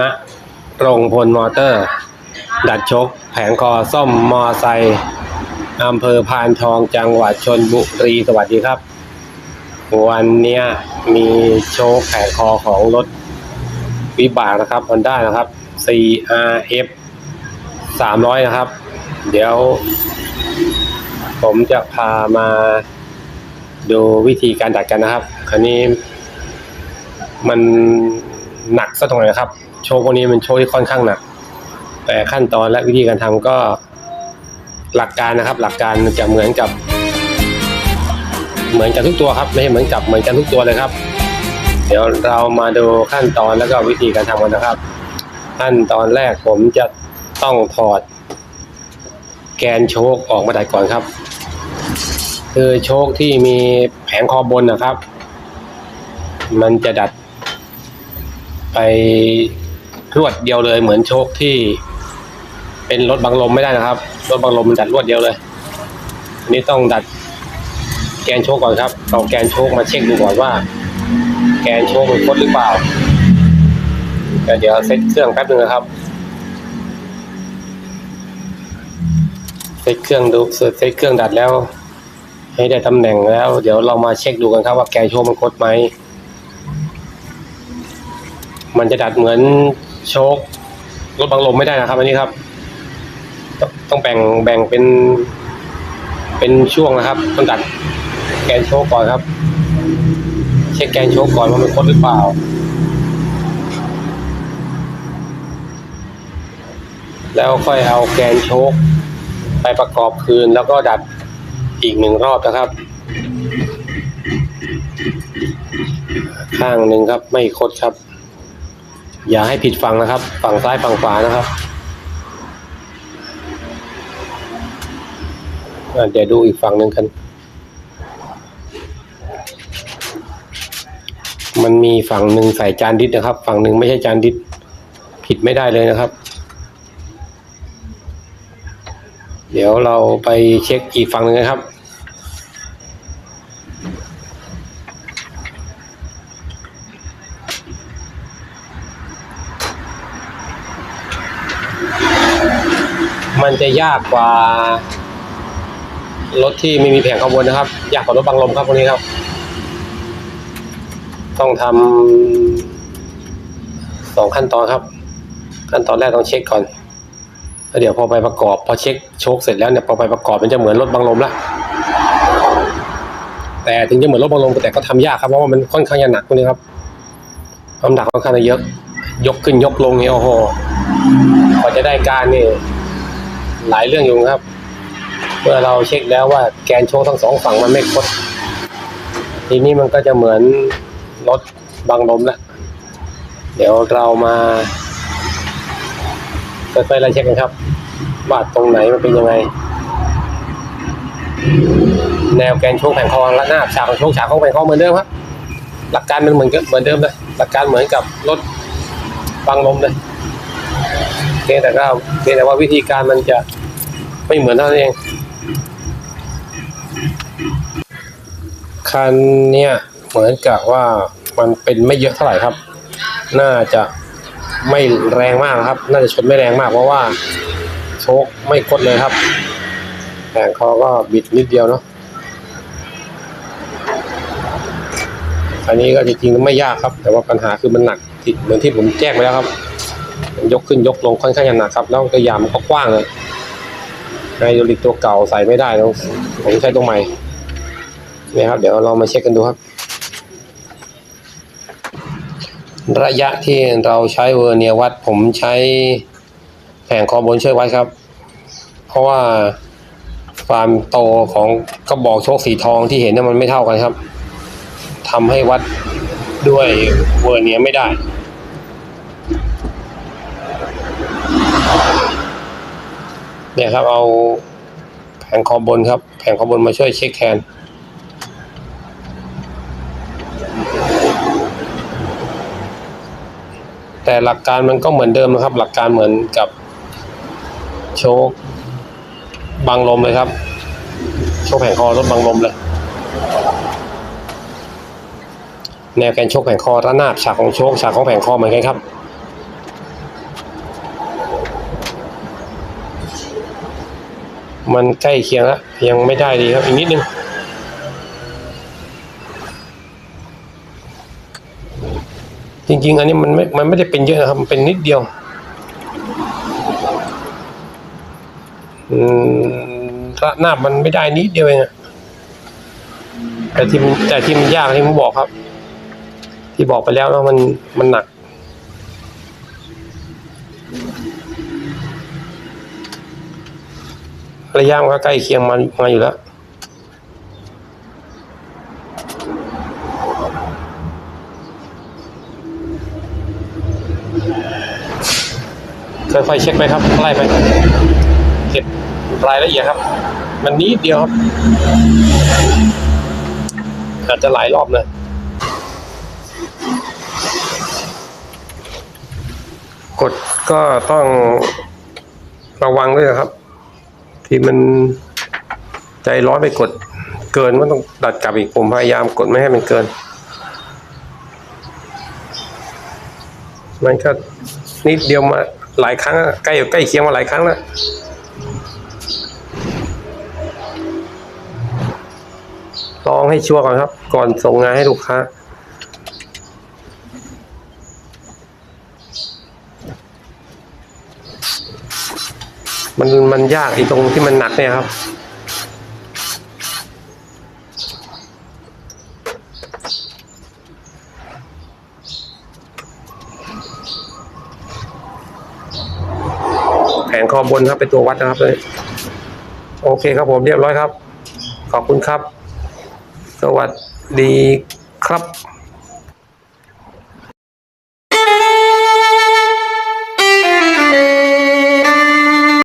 ณรงพลมอเตอร์ ดัดชก แผงคอซ่อมมอไซค์อำเภอพานทองจังหวัดชนบุรีสวัสดีครับ วันนี้มีโชคแผงคอของรถวิบากนะครับ Honda นะครับ CRF 300 นะครับ เดี๋ยว ผมจะพามาดูวิธีการดัดกันนะครับ คราวนี้มัน หนักสักตรงไหนนะครับ โชว์พวกนี้มันโชว์ที่ค่อนข้างหนัก แต่ขั้นตอนและวิธีการทำก็หลักการนะครับ หลักการจะเหมือนกับ เหมือนกันทุกตัวครับ ไม่ใช่เหมือนกับเหมือนกันทุกตัวเลยครับ เดี๋ยวเรามาดูขั้นตอนแล้วก็วิธีการทำกันนะครับ ขั้นตอนแรกผมจะต้องถอด แกนโชคออกมาไดัดก่อนครับ คือโชคที่มีแผงคอบนนะครับ มันจะดัด ไปรวดเดียวเลย เหมือนโชคที่ เป็นรถบังลมไม่ได้นะครับ รถบังลมมันดัดรวดเดียวเลยอันนี้ต้องดัดแกนโชคก่อนครับเอาแกนโชคมาเช็คดูก่อนว่า แกนโชคมันคดหรือเปล่าแต่เดี๋ยวเซ็ตเครื่องแป๊บนึงนะครับเซ็ตเครื่องดูเซ็ตเครื่องดัดแล้ว ให้ได้ตำแหน่งแล้ว เดี๋ยวเรามาเช็คดูกันครับว่าแกนโชคมันคดไหม มันจะดัดเหมือนโชครถบังลมไม่ได้นะครับ อันนี้ครับต้องต้องแบ่งแบ่งเป็น เป็นช่วงนะครับต้องดัดแกนโชคก่อนครับ เช็คแกนโชคก่อนว่ามันคดหรือเปล่าแล้วค่อยเอาแกนโชคไปประกอบคืนแล้วก็ดัดอีกหนึ่งรอบนะครับ ข้างหนึ่งครับไม่คดครับ อย่าให้ผิดฝั่งนะครับ ฝั่งซ้ายฝั่งขวานะครับเดี๋ยวดูอีกฝั่งหนึ่งกัน มันมีฝั่งหนึ่งใส่จานดิสนะครับ ฝั่งหนึ่งไม่ใช่จานดิสผิดไม่ได้เลยนะครับ เดี๋ยวเราไปเช็คอีกฝั่งหนึ่งนะครับ มันจะยากกว่ารถที่ไม่มีแผงขบวนนะครับ ยากกว่ารถบังลมครับพวกนี้ครับ ต้องทำสองขั้นตอนครับ ขั้นตอนแรกต้องเช็คก่อนแล้วเดี๋ยวพอไปประกอบ พอเช็คโชคเสร็จแล้วเนี่ยพอไปประกอบมันจะเหมือนรถบังลมละแต่ถึงจะเหมือนรถบังลมแต่ก็ทำยากครับเพราะว่ามันค่อนข้างจะหนักพวกนี้ครับน้ำหนักค่อนข้างจะเยอะ ยกขึ้นยกลงเนี่ยโอ้โหกว่าจะได้การนี่ หลายเรื่องอยู่ครับ เมื่อเราเช็คแล้วว่าแกนโชคทั้งสองฝั่งมันไม่คด ทีนี้มันก็จะเหมือนรถบังลมแล้วเดี๋ยวเรามาค่อยๆไล่เช็คกันครับว่าตรงไหนมันเป็นยังไง แนวแกนโชคแผงคอและหน้าฉากของโชคฉากของแผงคอเหมือนเดิมครับ หลักการมันเหมือนเหมือนเดิมเลยหลักการเหมือนกับรถบังลมเลยเพียงแต่ก็เพียงแต่ว่าวิธีการมันจะ ไม่เหมือนเท่านั้นเอง คันเนี้ยเหมือนกับว่ามันเป็นไม่เยอะเท่าไหร่ครับ น่าจะไม่แรงมากนะครับ น่าจะชนไม่แรงมากเพราะว่าโชคไม่คดเลยครับแผงคอก็บิดนิดเดียวเนาะ อันนี้ก็จริงๆไม่ยากครับ แต่ว่าปัญหาคือมันหนักเหมือนที่ผมแจ้งไปแล้วครับมันยกขึ้นยกลงค่อนข้างจะหนักครับ แล้วก็ยามมันก็กว้างเลย ไฮดรอลิกตัวเก่าใส่ไม่ได้ต้องผมใช้ตัวใหม่นี่ครับ เดี๋ยวเรามาเช็คกันดูครับ ระยะที่เราใช้เวอร์เนียวัด ผมใช้แผงคอบนช่วยวัดครับ เพราะว่าความโตของกระบอกโชคสีทองที่เห็นนี่มันไม่เท่ากันครับทำให้วัดด้วยเวอร์เนียไม่ได้ เนี่ยครับเอาแผงคอบนครับ แผงคอบนมาช่วยเช็คแทนแต่หลักการมันก็เหมือนเดิมนะครับ หลักการเหมือนกับโชคบังลมเลยครับ โชคแผงคอรถบังลมเลย แนวแกนโชคแผงคอระนาบฉากของโชคฉากของแผงคอเหมือนกันครับ มันใกล้เคียงแล้วยังไม่ได้ดีครับอีกนิดนึงจริงๆ อันนี้มันไม่ มันไม่ได้เป็นเยอะนะครับ มันเป็นนิดเดียวอืมระนาบมันไม่ได้นิดเดียวเองแต่ที่มันแต่ที่มันยากที่ผมบอกครับ ที่บอกไปแล้วนะมันมันหนัก ระยะมันก็ใกล้เคียงมามาอยู่แล้วค่อยๆเช็คไปครับไล่ไปเก็บรายละเอียดครับ มันนิดเดียวครับ อาจจะหลายรอบนะกดก็ต้องระวังด้วยครับ ที่มันใจร้อนไปกดเกินมันต้องดัดกลับอีกผมพยายามกดไม่ให้มันเกิน มันก็นิดเดียวมาหลายครั้งใกล้ใกล้เคียงมาหลายครั้งแล้วลองให้ชัวร์ก่อนครับ ก่อนส่งงานให้ลูกค้า มันมันยากไอีตรงที่มันหนักเนี่ยครับ แผงคอบนครับเป็นตัววัดนะครับเลยโอเคครับผมเรียบร้อยครับ ขอบคุณครับ สวัสดีครับ